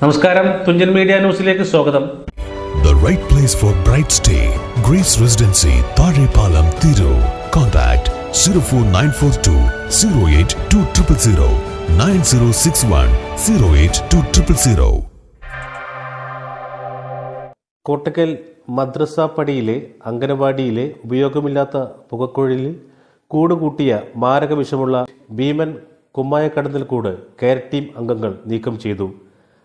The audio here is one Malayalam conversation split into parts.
നമസ്കാരം തുഞ്ചൻ മീഡിയ ന്യൂസിലേക്ക് സ്വാഗതം The right place for bright stay. Grace Residency, Palam, Thiru. Contact 04942 08200 9061 08200. Kottakkal മദ്രസ പടിയിലെ അങ്കനവാടിയിലെ ഉപയോഗമില്ലാത്ത പുകക്കുഴലിൽ കൂടുകൂട്ടിയ മാരക വിഷമുള്ള ഭീമൻ കുമ്മായക്കടന്നൽ കൂട് കെയർ ടീം അംഗങ്ങൾ നീക്കം ചെയ്തു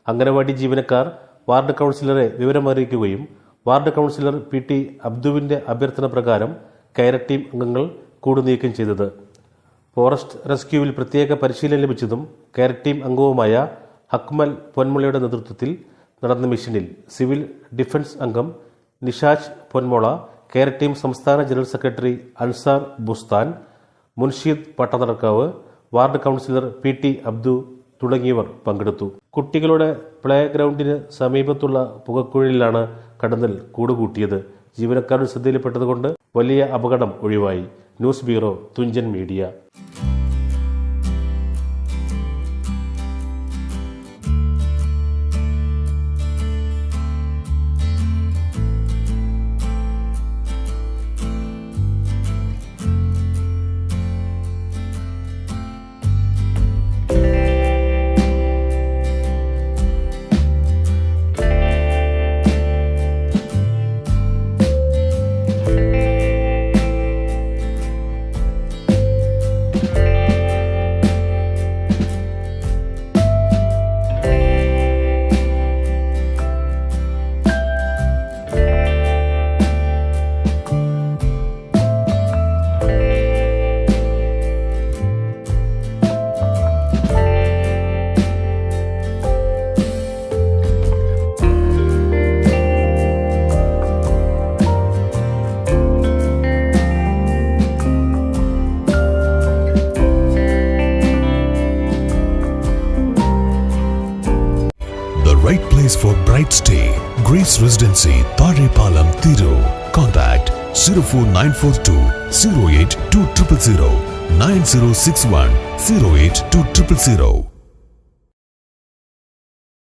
അങ്കനവാടി ജീവനക്കാർ വാർഡ് കൗൺസിലറെ വിവരമറിയിക്കുകയും വാർഡ് കൗൺസിലർ പി ടി അബ്ദുവിന്റെ അഭ്യർത്ഥന പ്രകാരം കയർ ടീം അംഗങ്ങൾ കൂടുനീക്കം ചെയ്തത്. ഫോറസ്റ്റ് റെസ്ക്യൂവിൽ പ്രത്യേക പരിശീലനം ലഭിച്ചതും കയർ ടീം അംഗവുമായ അക്മൽ പൊന്മുളയുടെ നേതൃത്വത്തിൽ നടന്ന മിഷനിൽ സിവിൽ ഡിഫൻസ് അംഗം നിഷാജ് പൊന്മുള കെയർ ടീം സംസ്ഥാന general secretary Ansar Bustan Munsheed Pattanadakkavu ward councillor P T Abdu തുടങ്ങിയവർ പങ്കെടുത്തു. കുട്ടികളുടെ പ്ലേ ഗ്രൗണ്ടിന് സമീപത്തുള്ള പുകക്കുഴലിലാണ് കടന്നൽ കൂടുകൂട്ടിയത്. ജീവനക്കാരുടെ ശ്രദ്ധയിൽപ്പെട്ടതുകൊണ്ട് വലിയ അപകടം ഒഴിവായി. News bureau Thunchan media. Place for bright stay. Grace Residency, Palam, Thiru. Contact 04942 08200 9061 08200.